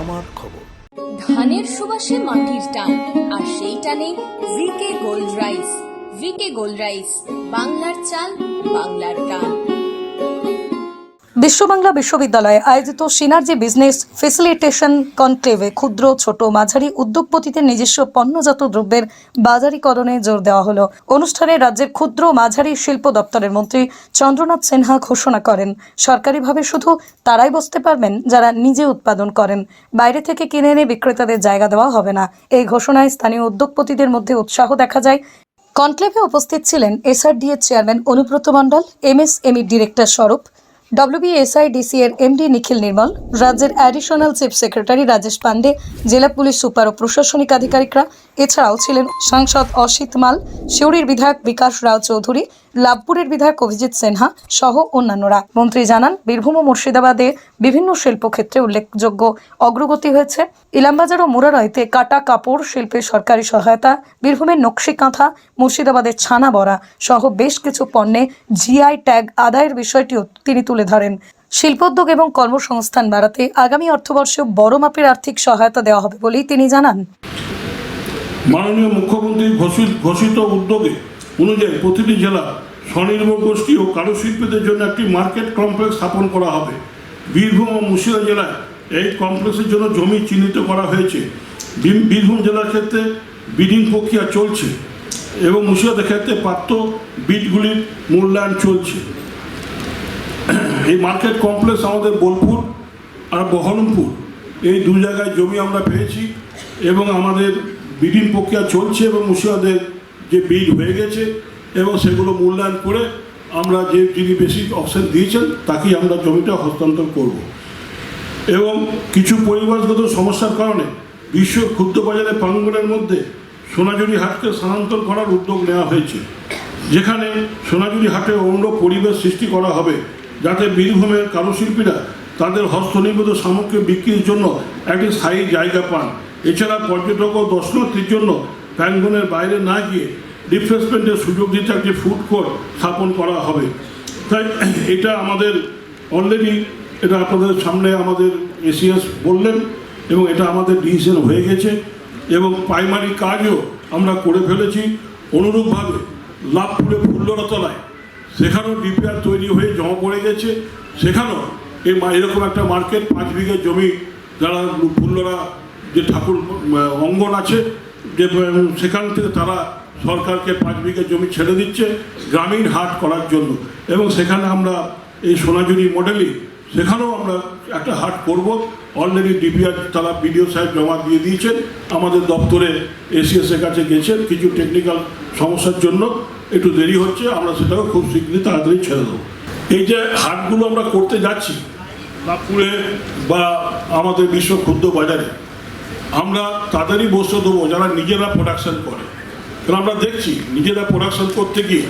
আমার খবর। ধানের সুবাসে মাটির টান, আর সেই টানে V K gold rice V K gold rice বাংলার চাল, বাংলার বিশ্ববাংলা বিশ্ববিদ্যালয়ে আয়োজিত সিনার্জি বিজনেস ফেসিলিটেশন কনক্লেভে ক্ষুদ্র, ছোট, মাঝারি উদ্যোগপতিদের নিজস্ব পণ্যজাত দ্রব্যের বাজারীকরণে জোর দেওয়া হলো। অনুষ্ঠানে রাজ্যের ক্ষুদ্র, মাঝারি শিল্প দপ্তরের মন্ত্রী চন্দ্রনাথ সিনহা ঘোষণা করেন, সরকারিভাবে শুধু তারাই বসতে পারবেন, যারা নিজে উৎপাদন করেন। বাইরে থেকে কিনে এনে বিক্রেতাদের জায়গা দেওয়া হবে না। এই ঘোষণায় স্থানীয় উদ্যোগপতিদের মধ্যে উৎসাহ দেখা যায়। কনক্লেভে উপস্থিত ছিলেন এসআরডি এর chairman Anubrata Mondal, M S M E director Swarup W B S I D C এর এমডি নিখিল নির্মল, রাজ্যের additional chief secretary Rajesh Pandey জেলা পুলিশ সুপার ও প্রশাসনিক আধিকারিকরা এছাড়াও ছিলেন সাংসদ অসিত মাল, সিউড়ির বিধায়ক বিকাশ রাও চৌধুরী, লাভপুরের বিধায়ক অভিজিৎ সিনহা সহ অন্যান্যরা। মন্ত্রী জানান, বীরভূম ও মুর্শিদাবাদে বিভিন্ন শিল্পক্ষেত্রে উল্লেখযোগ্য অগ্রগতি হয়েছে। ইলামবাজার ও মুরারইতে কাটা কাপড় শিল্পের সরকারি সহায়তা, বীরভূমের নকশি কাঁথা, মুর্শিদাবাদের ছানা বড়া সহ বেশ কিছু পণ্যে জিআই ট্যাগ আদায়ের বিষয়টিও তিনি তুলে ধরেন। শিল্পোদ্যোগ এবং কর্মসংস্থান বাড়াতে আগামী অর্থবর্ষে বড় মাপের আর্থিক সহায়তা দেওয়া হবে বলেই তিনি জানান। মাননীয় মুখ্যমন্ত্রীর ঘোষিত ঘোষিত উদ্যোগে অনুযায়ী প্রতিটি জেলা স্বনির্ভর গোষ্ঠী ও কারুশিল্পীদের জন্য একটি মার্কেট কমপ্লেক্স স্থাপন করা হবে। বীরভূম ও মুর্শিদা জেলায় এই কমপ্লেক্সের জন্য জমি চিহ্নিত করা হয়েছে। বীর- বীরভূম জেলার ক্ষেত্রে বিডিং প্রক্রিয়া চলছে এবং মুর্শিদাবাদের ক্ষেত্রে প্রাপ্ত বিটগুলির মূল্যায়ন চলছে। এই মার্কেট কমপ্লেক্স আমাদের বোলপুর আর বহরমপুর, এই দু জায়গায় জমি আমরা পেয়েছি এবং আমাদের বিডিং প্রক্রিয়া চলছে এবং মুর্শিদাবাদের যে বিড হয়ে গেছে এবং সেগুলো মূল্যায়ন করে আমরা যে যিনি বেশি অপশন দিয়েছেন, তাকেই আমরা জমিটা হস্তান্তর করব। এবং কিছু পরিবেশগত সমস্যার কারণে বিশ্ব ক্ষুদ্র বাজারের প্রাঙ্গণের মধ্যে সোনাঝুরি হাটকে স্থানান্তর করার উদ্যোগ নেওয়া হয়েছে, যেখানে সোনাঝুরি হাটে অন্য পরিবেশ সৃষ্টি করা হবে, যাতে বীরভূমের কারুশিল্পীরা তাদের হস্তনির্মিত সামগ্রী বিক্রির জন্য একটি স্থায়ী জায়গা পান। এছাড়া পর্যটক ও দর্শনার্থীর জন্য প্যাঙ্গনের বাইরে না গিয়ে রিফ্রেশমেন্টের সুযোগ দিতে একটি ফুড কোর্ট স্থাপন করা হবে। তাই এটা আমাদের অলরেডি এটা আপনাদের সামনে আমাদের এসিএস বললেন এবং এটা আমাদের ডিসিশন হয়ে গেছে এবং প্রাইমারি কাজও আমরা করে ফেলেছি। অনুরূপভাবে লাভপুরে ফুল্লরতলায় সেখানেও ডিপিআর তৈরি হয়ে জমা পড়ে গেছে। সেখানেও এই এরকম একটা মার্কেট পাঁচ বিঘে জমি যারা ফুল্লরা যে ঠাকুর অঙ্গন আছে, যে সেখান থেকে তারা সরকারকে পাঁচ বিঘে জমি ছেড়ে দিচ্ছে গ্রামীণ হাট করার জন্য। এবং সেখানে আমরা এই সোনাঝুরি মডেলই সেখানেও আমরা একটা হাট করব। অলরেডি ডিপিআর তারা বিডিও সাহেব জমা দিয়ে দিয়েছেন। আমাদের দপ্তরে এসিএস এর কাছে গেছেন। কিছু টেকনিক্যাল সমস্যার জন্য একটু দেরি হচ্ছে, আমরা সেটাও খুব শীঘ্রই তাড়াতাড়ি ছেড়ে দেবো। এই যে হাটগুলো আমরা করতে যাচ্ছি নাগপুরে বা আমাদের বিশ্ব ক্ষুদ্র বাজারে আমরা তাদেরই বসতে দেবো, যারা নিজেরা প্রোডাকশন করে। কারণ আমরা দেখছি, নিজেরা প্রোডাকশন করতে গিয়ে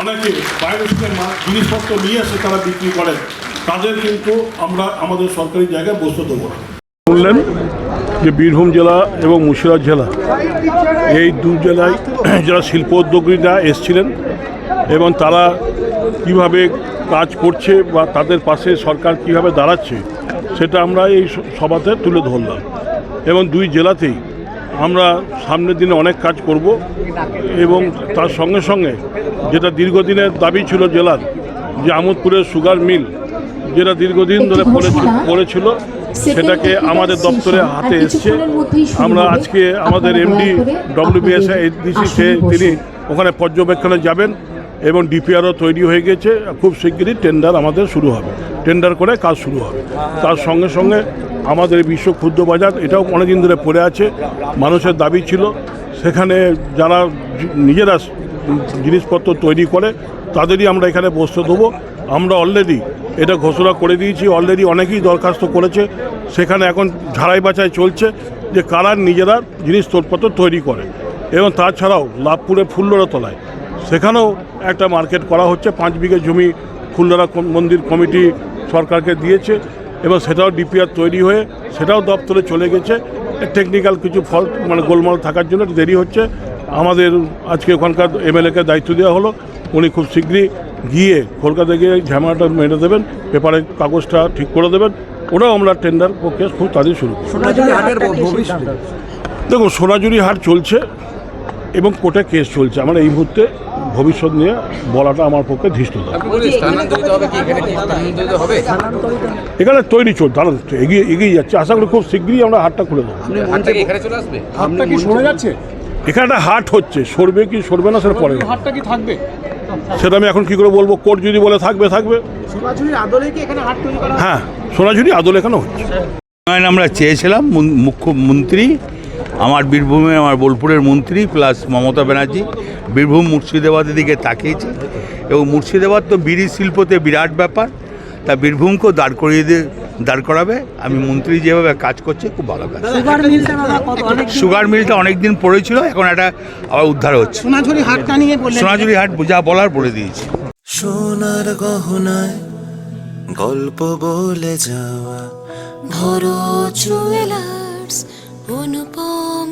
অনেকে বাইরে থেকে জিনিসপত্র নিয়ে আসে তারা বিক্রি করে। তাদের কিন্তু আমরা আমাদের সরকারি জায়গায় বসতে দেবো না। যে বীরভূম জেলা এবং মুর্শিদাবাদ জেলা। এই দু জেলায় যারা শিল্প উদ্যোগীরা এসছিলেন এবং তারা কীভাবে কাজ করছে বা তাদের পাশে সরকার কীভাবে দাঁড়াচ্ছে, সেটা আমরা এই সভাতে তুলে ধরলাম। এবং দুই জেলাতেই আমরা সামনের দিনে অনেক কাজ করব এবং তার সঙ্গে সঙ্গে যেটা দীর্ঘদিনের দাবি ছিল জেলার যে আমোদপুরের সুগার মিল যেটা দীর্ঘদিন ধরে পড়েছিল সেটাকে আমাদের দপ্তরে হাতে এসছে। আমরা আজকে আমাদের এমডি ডব্লিউবিএসআই এডিসি সে তিনি ওখানে পর্যবেক্ষণে যাবেন এবং ডিপিআরও তৈরি হয়ে গেছে। খুব শিগগিরই টেন্ডার আমাদের শুরু হবে। টেন্ডার করে কাজ শুরু হবে। তার সঙ্গে সঙ্গে আমাদের বিশ্ব ক্ষুদ্র বাজার, এটাও অনেকদিন ধরে পড়ে আছে, মানুষের দাবি ছিল। সেখানে যারা নিজেরা জিনিসপত্র তৈরি করে, তাদেরই আমরা এখানে বসতে দেবো আমরা অলরেডি এটা ঘোষণা করে দিয়েছি অলরেডি অনেকেই দরখাস্ত করেছে। সেখানে এখন ঝাড়াই বাছাই চলছে যে কারা নিজেরা জিনিস জিনিসপত্র তৈরি করে। এবং তাছাড়াও লাভপুরে ফুল্লরা তলায়। সেখানেও একটা মার্কেট করা হচ্ছে, পাঁচ বিঘে জমি ফুল্লরা মন্দির কমিটি সরকারকে দিয়েছে। এবং সেটাও ডিপিআর তৈরি হয়ে সেটাও দপ্তরে চলে গেছে। টেকনিক্যাল কিছু ফল মানে গোলমাল থাকার জন্য একটু দেরি হচ্ছে। আমাদের আজকে ওখানকার এমএলএকে দায়িত্ব দেওয়া হলো। উনি খুব শীঘ্রই গিয়ে কলকাতা গিয়ে ঝামেলাটা মেরে দেবেন পেপারের কাগজটা ঠিক করে দেবেন। ওটাও আমরা টেন্ডার প্রক্রিয়া খুব তাড়াতাড়ি শুরু দেখুন সোনাঝুরি হাট চলছে এবং কোর্টে কেস চলছে। আমার এই মুহূর্তে ভবিষ্যৎ নিয়ে বলাটা আমার পক্ষে ধৃষ্ট। নয়। আপনি বলছেন স্থানান্তরিত হবে কি এখানে কি স্থানান্তরিত হবে? এখানে তৈরি চলছে দাঁড়ান এগিয়ে এগিয়ে যাচ্ছে। আশা করি খুব শীঘ্রই আমরা হাটটা খুলে দেবো। হাটটা কি এখানে চলে আসবে? হাটটা কি সরে যাচ্ছে? এখানে একটা হাট হচ্ছে সরবে কি সরবে না সেটা পরে হাটটা কি থাকবে? সেটা আমি এখন কি করে বলব? কোর্ট যদি বলে থাকবে থাকবে। সোনাঝুরির আদলে কি এখানে হাট তৈরি করা হ্যাঁ সোনাঝুরি আদল এখানে হচ্ছে। আমরা চেয়েছিলাম মুখ্যমন্ত্রী আমার বীরভূমে আমার বোলপুরের মন্ত্রী প্লাস মমতা ব্যানার্জি বীরভূম মুর্শিদাবাদের দিকে তাকিয়েছে। এবং মুর্শিদাবাদ তো বিড়ি শিল্পতে বিরাট ব্যাপার তা বীরভূমকেও দাঁড় করিয়ে দিয়ে দাঁড় করাবে। আমি মন্ত্রী যেভাবে কাজ করছে খুব ভালো কাজ। সুগার মিলটা দাদা কত? অনেক সুগার মিলটা অনেক দিন পড়েছিল এখন এটা আবার উদ্ধার হচ্ছে। সোনাঝুরি হাটটা নিয়ে সোনাঝুরি হাট যা বলার বলে দিয়েছি। সোনার গহনায় গল্প বলে যাওয়া। ভরো জুয়েলার্স